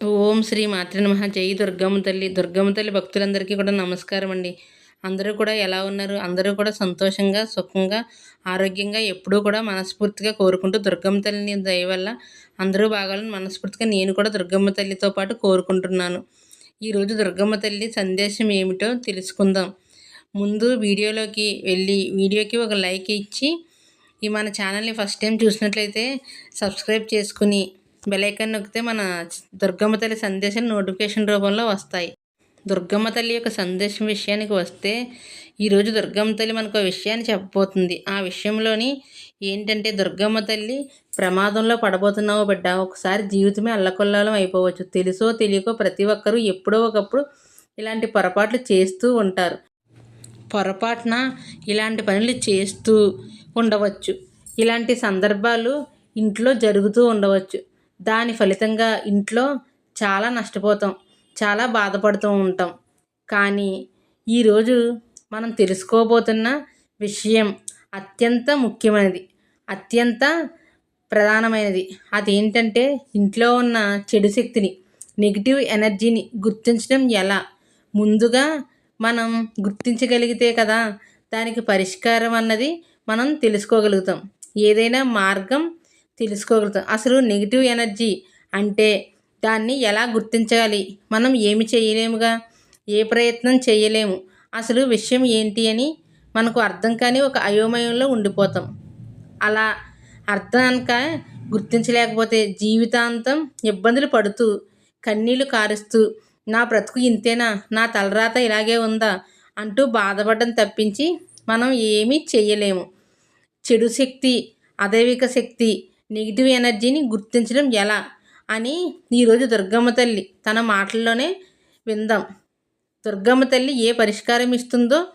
ఓం శ్రీ మాతృ నమ. జై దుర్గమ్మ తల్లి. దుర్గమ్మ తల్లి భక్తులందరికీ కూడా నమస్కారం అండి. అందరూ కూడా ఎలా ఉన్నారు? అందరూ కూడా సంతోషంగా సుఖంగా ఆరోగ్యంగా ఎప్పుడూ కూడా మనస్ఫూర్తిగా కోరుకుంటూ దుర్గమ్మ తల్లిని దయ వల్ల అందరూ బాగాలని మనస్ఫూర్తిగా నేను కూడా దుర్గమ్మ తల్లితో పాటు కోరుకుంటున్నాను. ఈరోజు దుర్గమ్మ తల్లి సందేశం ఏమిటో తెలుసుకుందాం. ముందు వీడియోలోకి వెళ్ళి వీడియోకి ఒక లైక్ ఇచ్చి ఈ మన ఛానల్ని ఫస్ట్ టైం చూసినట్లయితే సబ్స్క్రైబ్ చేసుకుని బెలైకన్ నొక్కితే మన దుర్గమ్మ తల్లి సందేశం నోటిఫికేషన్ రూపంలో వస్తాయి. దుర్గమ్మ తల్లి యొక్క సందేశం విషయానికి వస్తే ఈరోజు దుర్గమ్మ తల్లి మనకు విషయాన్ని చెప్పబోతుంది. ఆ విషయంలోని ఏంటంటే దుర్గమ్మ తల్లి ప్రమాదంలో పడబోతున్నావు బిడ్డ ఒకసారి జీవితమే అల్లకొల్లాలం అయిపోవచ్చు. తెలుసో తెలియకో ప్రతి ఒక్కరూ ఎప్పుడో ఒకప్పుడు ఇలాంటి పొరపాట్లు చేస్తూ ఉంటారు. పొరపాటున ఇలాంటి పనులు చేస్తూ ఉండవచ్చు. ఇలాంటి సందర్భాలు ఇంట్లో జరుగుతూ ఉండవచ్చు. దాని ఫలితంగా ఇంట్లో చాలా నష్టపోతాం చాలా బాధపడుతూ ఉంటాం. కానీ ఈరోజు మనం తెలుసుకోబోతున్న విషయం అత్యంత ముఖ్యమైనది అత్యంత ప్రధానమైనది. అదేంటంటే ఇంట్లో ఉన్న చెడు శక్తిని నెగిటివ్ ఎనర్జీని గుర్తించడం ఎలా? ముందుగా మనం గుర్తించగలిగితే కదా దానికి పరిష్కారం అన్నది మనం తెలుసుకోగలుగుతాం. ఏదైనా మార్గం తెలుసుకోగలుగుతాం. అసలు నెగిటివ్ ఎనర్జీ అంటే దాన్ని ఎలా గుర్తించాలి? మనం ఏమి చేయలేముగా? ఏ ప్రయత్నం చేయలేము? అసలు విషయం ఏంటి అని మనకు అర్థం కాని ఒక అయోమయంలో ఉండిపోతాం. అలా అర్థానిక గుర్తించలేకపోతే జీవితాంతం ఇబ్బందులు పడుతూ కన్నీళ్ళు కారుస్తూ నా బ్రతుకు ఇంతేనా? నా తలరాత ఇలాగే ఉందా? అంటూ బాధపడడం తప్పించి మనం ఏమీ చేయలేము. చెడు శక్తి అదైవిక శక్తి నెగిటివ్ ఎనర్జీని గుర్తించడం ఎలా అని ఈరోజు దుర్గమ్మ తల్లి తన మాటల్లోనే విందాం. దుర్గమ్మ తల్లి ఏ పరిష్కారం ఇస్తుందో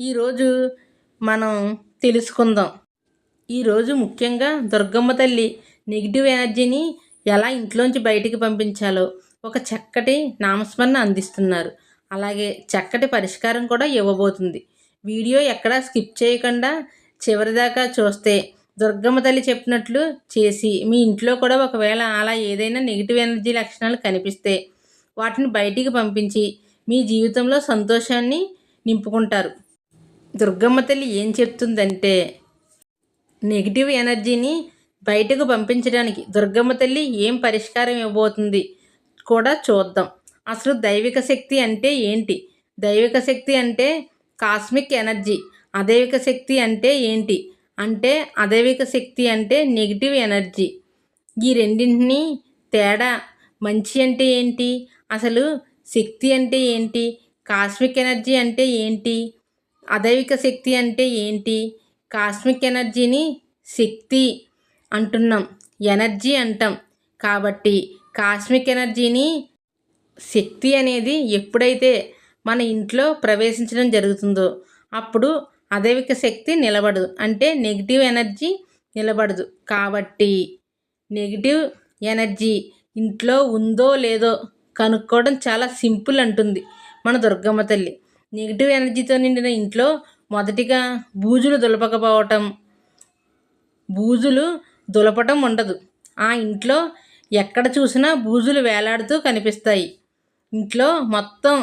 ఈరోజు మనం తెలుసుకుందాం. ఈరోజు ముఖ్యంగా దుర్గమ్మ తల్లి నెగిటివ్ ఎనర్జీని ఎలా ఇంట్లోంచి బయటికి పంపించాలో ఒక చక్కటి నామస్మరణ అందిస్తున్నారు. అలాగే చక్కటి పరిష్కారం కూడా ఇవ్వబోతుంది. వీడియో ఎక్కడా స్కిప్ చేయకుండా చివరిదాకా చూస్తే దుర్గమ్మ తల్లి చెప్పినట్లు చేసి మీ ఇంట్లో కూడా ఒకవేళ అలా ఏదైనా నెగిటివ్ ఎనర్జీ లక్షణాలు కనిపిస్తే వాటిని బయటికి పంపించి మీ జీవితంలో సంతోషాన్ని నింపుకుంటారు. దుర్గమ్మ తల్లి ఏం చెప్తుందంటే నెగిటివ్ ఎనర్జీని బయటకు పంపించడానికి దుర్గమ్మ తల్లి ఏం పరిష్కారం ఇవ్వబోతుంది కూడా చూద్దాం. అసలు దైవిక శక్తి అంటే ఏంటి? దైవిక శక్తి అంటే కాస్మిక్ ఎనర్జీ అదైవిక శక్తి అంటే ఏంటి? అంటే అదైవిక శక్తి అంటే నెగిటివ్ ఎనర్జీ ఈ రెండింటిని తేడా మంచి అంటే ఏంటి? అసలు శక్తి అంటే ఏంటి? కాస్మిక్ ఎనర్జీ అంటే ఏంటి? అదైవిక శక్తి అంటే ఏంటి? కాస్మిక్ ఎనర్జీని శక్తి అంటున్నాం ఎనర్జీ అంటాం. కాబట్టి కాస్మిక్ ఎనర్జీని శక్తి అనేది ఎప్పుడైతే మన ఇంట్లో ప్రవేశించడం జరుగుతుందో అప్పుడు అదైవిక శక్తి నిలబడదు. అంటే నెగిటివ్ ఎనర్జీ నిలబడదు. కాబట్టి నెగిటివ్ ఎనర్జీ ఇంట్లో ఉందో లేదో కనుక్కోవడం చాలా సింపుల్ అంటుంది మన దుర్గమ్మ తల్లి. నెగిటివ్ ఎనర్జీతో నిండిన ఇంట్లో మొదటిగా బూజులు దులపకపోవటం బూజులు దులపటం ఉండదు. ఆ ఇంట్లో ఎక్కడ చూసినా బూజులు వేలాడుతూ కనిపిస్తాయి. ఇంట్లో మొత్తం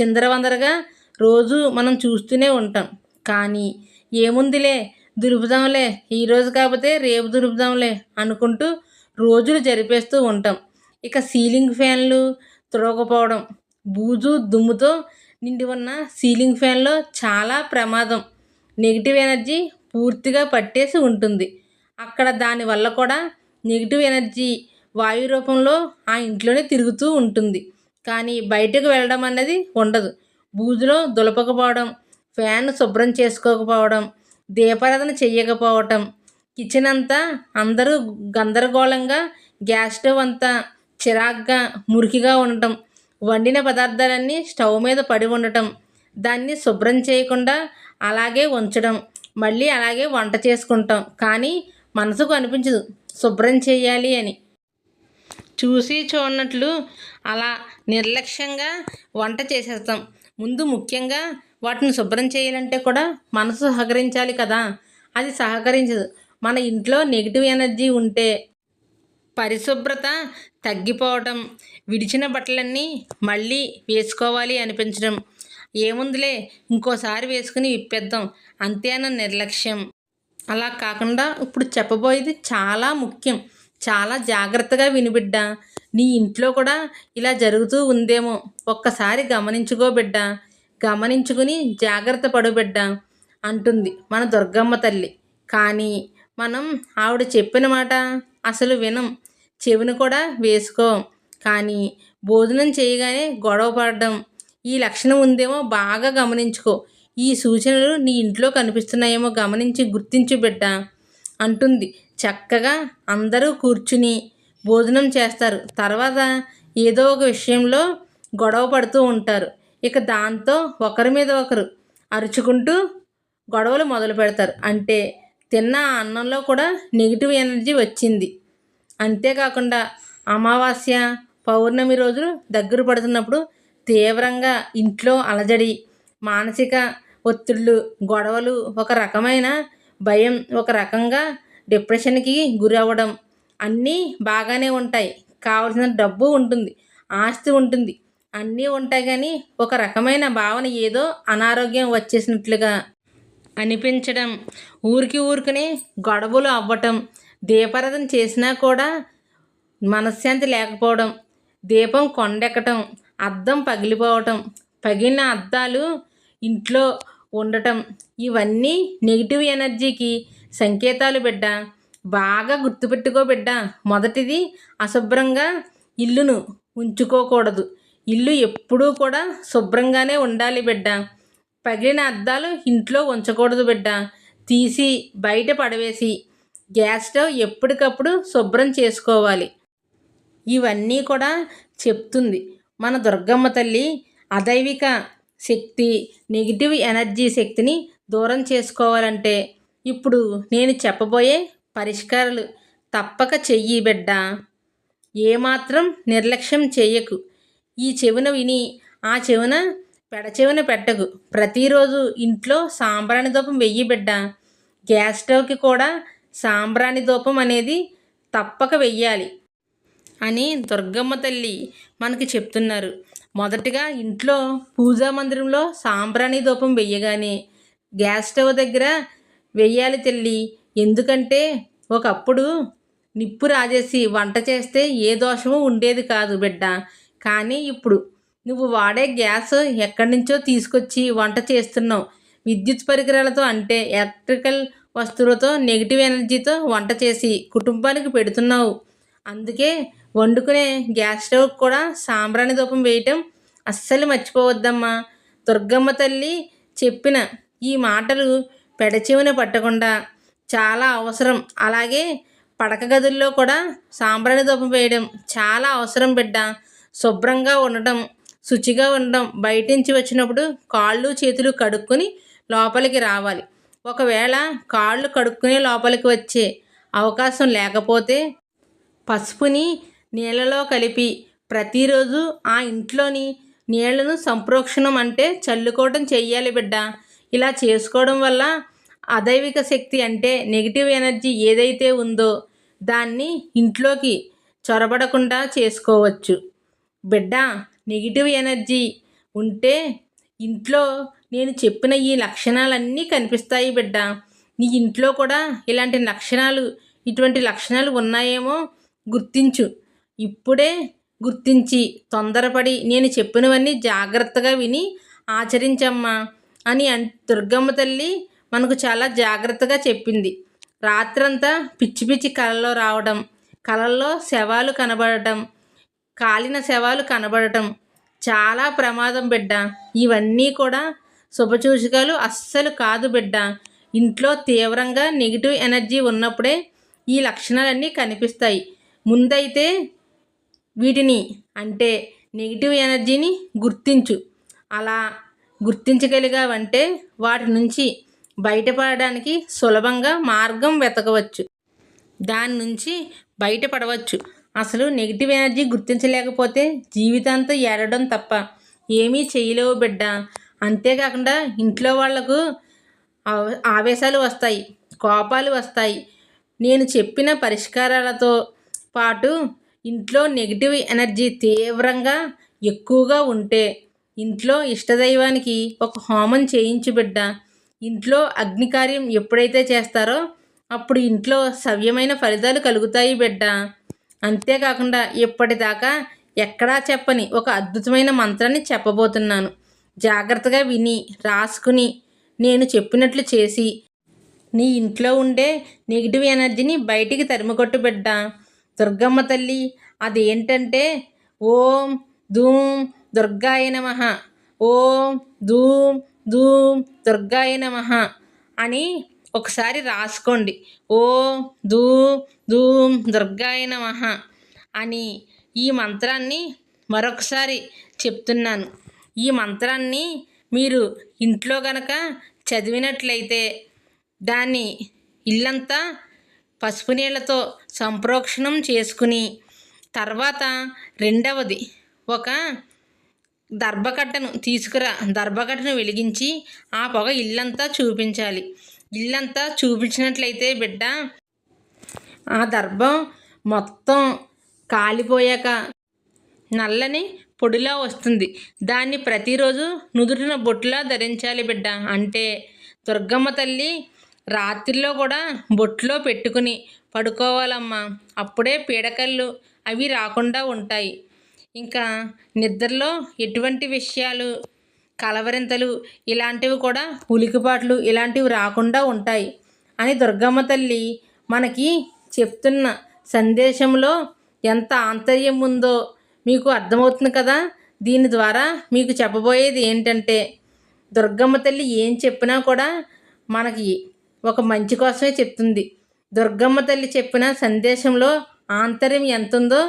చిందరవందరగా రోజు మనం చూస్తూనే ఉంటాం. కానీ ఏముందిలే దులుపుదాంలే ఈరోజు కాకపోతే రేపు దులుపుదాంలే అనుకుంటూ రోజులు జరిపేస్తూ ఉంటాం. ఇక సీలింగ్ ఫ్యాన్లు తుడవకపోవడం బూజు దుమ్ముతో నిండి ఉన్న సీలింగ్ ఫ్యాన్లో చాలా ప్రమాదం. నెగిటివ్ ఎనర్జీ పూర్తిగా పట్టేసి ఉంటుంది. అక్కడ దానివల్ల కూడా నెగిటివ్ ఎనర్జీ వాయు రూపంలో ఆ ఇంట్లోనే తిరుగుతూ ఉంటుంది. కానీ బయటకు వెళ్ళడం అన్నది ఉండదు. బూజులో దులపకపోవడం ఫ్యాన్ శుభ్రం చేసుకోకపోవడం దీపారాధన చెయ్యకపోవటం కిచెన్ అంతా అందరూ గందరగోళంగా గ్యాస్ స్టవ్ అంతా చిరాగ్గా మురికిగా ఉండటం వండిన పదార్థాలన్నీ స్టవ్ మీద పడి ఉండటం దాన్ని శుభ్రం చేయకుండా అలాగే ఉంచడం మళ్ళీ అలాగే వంట చేసుకుంటాం. కానీ మనసుకు అనిపించదు శుభ్రం చేయాలి అని. చూసి చూడనట్లు అలా నిర్లక్ష్యంగా వంట చేసేస్తాం. ముందు ముఖ్యంగా వాటిని శుభ్రం చేయాలంటే కూడా మనసు సహకరించాలి కదా. అది సహకరించదు. మన ఇంట్లో నెగిటివ్ ఎనర్జీ ఉంటే పరిశుభ్రత తగ్గిపోవటం విడిచిన బట్టలన్నీ మళ్ళీ వేసుకోవాలి అనిపించడం. ఏముందిలే ఇంకోసారి వేసుకుని విప్పేద్దాం. అంతేన నిర్లక్ష్యం. అలా కాకుండా ఇప్పుడు చెప్పబోయేది చాలా ముఖ్యం. చాలా జాగ్రత్తగా వినిబిడ్డ నీ ఇంట్లో కూడా ఇలా జరుగుతూ ఉందేమో. ఒక్కసారి గమనించుకో బిడ్డ. గమనించుకుని జాగ్రత్త పడు బిడ్డ అంటుంది మన దుర్గమ్మ తల్లి. కానీ మనం ఆవిడ చెప్పిన మాట అసలు వినం. చెవిని కూడా వేసుకో. కానీ భోజనం చేయగానే గొడవ పడడం. ఈ లక్షణం ఉందేమో బాగా గమనించుకో. ఈ సూచనలు నీ ఇంట్లో కనిపిస్తున్నాయేమో గమనించి గుర్తించు బిడ్డ అంటుంది చక్కగా అందరూ కూర్చుని. భోజనం చేస్తారు. తర్వాత ఏదో ఒక విషయంలో గొడవ పడుతూ ఉంటారు. ఇక దాంతో ఒకరి మీద ఒకరు అరుచుకుంటూ గొడవలు మొదలు పెడతారు. అంటే తిన్న అన్నంలో కూడా నెగిటివ్ ఎనర్జీ వచ్చింది. అంతేకాకుండా అమావాస్య పౌర్ణమి రోజులు దగ్గర పడుతున్నప్పుడు తీవ్రంగా ఇంట్లో అలజడి మానసిక ఒత్తిళ్ళు గొడవలు ఒక రకమైన భయం ఒక రకంగా డిప్రెషన్కి గురి అవ్వడం అన్నీ బాగానే ఉంటాయి. కావలసిన డబ్బు ఉంటుంది. ఆస్తి ఉంటుంది. అన్నీ ఉంటాయి కానీ ఒక రకమైన భావన ఏదో అనారోగ్యం వచ్చేసినట్లుగా అనిపించడం. ఊరికి ఊరికనే గొడవలు అవ్వటం. దీపారాధన చేసినా కూడా మనశ్శాంతి లేకపోవడం. దీపం కొండెక్కటం. అద్దం పగిలిపోవటం. పగిలిన అద్దాలు ఇంట్లో ఉండటం. ఇవన్నీ నెగిటివ్ ఎనర్జీకి సంకేతాలు బిడ్డ. బాగా గుర్తుపెట్టుకో బిడ్డ. మొదటిది అశుభ్రంగా ఇల్లును ఉంచుకోకూడదు. ఇల్లు ఎప్పుడూ కూడా శుభ్రంగానే ఉండాలి బిడ్డ. పగిలిన అద్దాలు ఇంట్లో ఉంచకూడదు బిడ్డ. తీసి బయట పడవేసి గ్యాస్ స్టవ్ ఎప్పటికప్పుడు శుభ్రం చేసుకోవాలి. ఇవన్నీ కూడా చెప్తుంది మన దుర్గమ్మ తల్లి అదైవిక శక్తి నెగిటివ్ ఎనర్జీ శక్తిని దూరం చేసుకోవాలంటే. ఇప్పుడు నేను చెప్పబోయే పరిష్కారాలు తప్పక చెయ్యి బిడ్డ. ఏమాత్రం నిర్లక్ష్యం చేయకు ఈ చెవున విని ఆ చెవున పెడచెవున పెట్టకు. ప్రతిరోజు ఇంట్లో సాంబ్రాణి ధూపం వెయ్యి బిడ్డ. గ్యాస్ స్టవ్కి కూడా సాంబ్రాణి ధూపం అనేది తప్పక వెయ్యాలి అని దుర్గమ్మ తల్లి మనకి చెప్తున్నారు. మొదటిగా ఇంట్లో పూజా మందిరంలో సాంబ్రాణి ధూపం వెయ్యగానే గ్యాస్ స్టవ్ దగ్గర వెయ్యాలి తల్లి. ఎందుకంటే ఒకప్పుడు నిప్పు రాజేసి వంట చేస్తే ఏ దోషము ఉండేది కాదు బిడ్డ. కానీ ఇప్పుడు నువ్వు వాడే గ్యాస్ ఎక్కడి నుంచో తీసుకొచ్చి వంట చేస్తున్నావు. విద్యుత్ పరికరాలతో అంటే ఎలక్ట్రికల్ వస్తువులతో నెగిటివ్ ఎనర్జీతో వంట చేసి కుటుంబానికి పెడుతున్నావు. అందుకే వండుకునే గ్యాస్ స్టవ్ కూడా సాంబ్రాణి ధూపం వేయటం అస్సలు మర్చిపోవద్దమ్మా. దుర్గమ్మ తల్లి చెప్పిన ఈ మాటలు పెడచెవిన పట్టకుండా చాలా అవసరం. అలాగే పడక గదుల్లో కూడా సాంబ్రాణి ధూపం వేయడం చాలా అవసరం బిడ్డ. శుభ్రంగా ఉండటం శుచిగా ఉండడం బయట నుంచి వచ్చినప్పుడు కాళ్ళు చేతులు కడుక్కొని లోపలికి రావాలి. ఒకవేళ కాళ్ళు కడుక్కునే లోపలికి వచ్చే అవకాశం లేకపోతే పసుపుని నీళ్ళలో కలిపి ప్రతిరోజు ఆ ఇంట్లోని నీళ్ళను సంప్రోక్షణం అంటే చల్లుకోవడం చెయ్యాలి బిడ్డ. ఇలా చేసుకోవడం వల్ల అదైవిక శక్తి అంటే నెగిటివ్ ఎనర్జీ ఏదైతే ఉందో దాన్ని ఇంట్లోకి చొరబడకుండా చేసుకోవచ్చు. బిడ్డ నెగిటివ్ ఎనర్జీ ఉంటే ఇంట్లో నేను చెప్పిన ఈ లక్షణాలన్నీ కనిపిస్తాయి బిడ్డ. నీ ఇంట్లో కూడా ఇలాంటి లక్షణాలు ఇటువంటి లక్షణాలు ఉన్నాయేమో గుర్తించు. ఇప్పుడే గుర్తించి తొందరపడి నేను చెప్పినవన్నీ జాగ్రత్తగా విని ఆచరించమ్మా అని అన్ దుర్గమ్మ తల్లి మనకు చాలా జాగ్రత్తగా చెప్పింది. రాత్రంతా పిచ్చి పిచ్చి కళల్లో రావడం కళల్లో శవాలు కనబడటం కాలిన శవాలు కనబడటం చాలా ప్రమాదం బిడ్డ. ఇవన్నీ కూడా శుభసూచికలు అస్సలు కాదు బిడ్డ. ఇంట్లో తీవ్రంగా నెగిటివ్ ఎనర్జీ ఉన్నప్పుడే ఈ లక్షణాలన్నీ కనిపిస్తాయి. ముందైతే వీటిని అంటే నెగిటివ్ ఎనర్జీని గుర్తించు. అలా గుర్తించగలిగావంటే వాటి నుంచి బయటపడడానికి సులభంగా మార్గం వెతకవచ్చు. దాని నుంచి బయటపడవచ్చు. అసలు నెగిటివ్ ఎనర్జీ గుర్తించలేకపోతే జీవితాంతం ఏడడం తప్ప ఏమీ చేయలేవు బిడ్డ. అంతేకాకుండా ఇంట్లో వాళ్ళకు ఆవేశాలు వస్తాయి కోపాలు వస్తాయి. నేను చెప్పిన పరిష్కారాలతో పాటు ఇంట్లో నెగిటివ్ ఎనర్జీ తీవ్రంగా ఎక్కువగా ఉంటే ఇంట్లో ఇష్టదైవానికి ఒక హోమం చేయించు బిడ్డ. ఇంట్లో అగ్నికార్యం ఎప్పుడైతే చేస్తారో అప్పుడు ఇంట్లో సవ్యమైన ఫలితాలు కలుగుతాయి బిడ్డ. అంతేకాకుండా ఇప్పటిదాకా ఎక్కడా చెప్పని ఒక అద్భుతమైన మంత్రాన్ని చెప్పబోతున్నాను. జాగ్రత్తగా విని రాసుకుని నేను చెప్పినట్లు చేసి నీ ఇంట్లో ఉండే నెగిటివ్ ఎనర్జీని బయటికి తరిమికొట్టు బిడ్డ. దుర్గమ్మ తల్లి అదేంటంటే ఓం ధూమ్ దుర్గాయ నమ. ఓం ధూమ్ ధూమ్ దుర్గాయ నమ అని ఒకసారి రాసుకోండి. ఓం ధూమ్ ధూమ్ దుర్గాయ నమ అని ఈ మంత్రాన్ని మరొకసారి చెప్తున్నాను. ఈ మంత్రాన్ని మీరు ఇంట్లో గనక చదివినట్లయితే దాన్ని ఇల్లంతా పసుపు నీళ్ళతో సంప్రోక్షణం చేసుకుని తర్వాత రెండవది ఒక దర్భకట్టను తీసుకురా. దర్భకట్టను వెలిగించి ఆ పొగ ఇల్లంతా చూపించాలి. ఇల్లంతా చూపించినట్లయితే బిడ్డ ఆ దర్భం మొత్తం కాలిపోయాక నల్లని పొడిలా వస్తుంది. దాన్ని ప్రతిరోజు నుదుటిన బొట్టులా ధరించాలి బిడ్డ. అంటే దుర్గమ్మ తల్లి రాత్రిలో కూడా బొట్టులో పెట్టుకుని పడుకోవాలమ్మా. అప్పుడే పీడకళ్ళు అవి రాకుండా ఉంటాయి. ఇంకా నిద్రలో ఎటువంటి విషయాలు కలవరింతలు ఇలాంటివి కూడా ఉలికిపాట్లు ఇలాంటివి రాకుండా ఉంటాయి అని దుర్గమ్మ తల్లి మనకి చెప్తున్న సందేశంలో ఎంత ఆంతర్యం ఉందో మీకు అర్థమవుతుంది కదా? దీని ద్వారా మీకు చెప్పబోయేది ఏంటంటే దుర్గమ్మ తల్లి ఏం చెప్పినా కూడా మనకి ఒక మంచి కోసమే చెప్తుంది. దుర్గమ్మ తల్లి చెప్పిన సందేశంలో ఆంతర్యం ఎంత ఉందో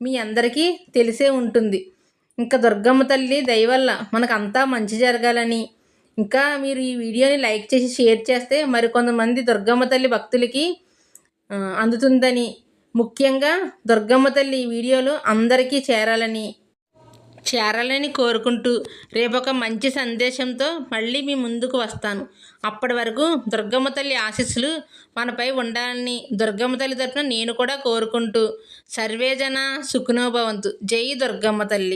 మీ అందరికీ తెలిసే ఉంటుంది. ఇంకా దుర్గమ్మ తల్లి దయవల్ల మనకు అంతా మంచి జరగాలని. ఇంకా మీరు ఈ వీడియోని లైక్ చేసి షేర్ చేస్తే మరికొంతమంది దుర్గమ్మ తల్లి భక్తులకి అందుతుందని. ముఖ్యంగా దుర్గమ్మ తల్లి వీడియోలు అందరికీ చేరాలని. చేరాలని కోరుకుంటూ రేపొక మంచి సందేశంతో మళ్ళీ మీ ముందుకు వస్తాను. అప్పటి వరకు దుర్గమ్మ తల్లి ఆశీస్సులు మనపై ఉండాలని దుర్గమ్మ తల్లి తరఫున నేను కూడా కోరుకుంటూ సర్వేజన సుఖనోభవంతు జై దుర్గమ్మ తల్లి.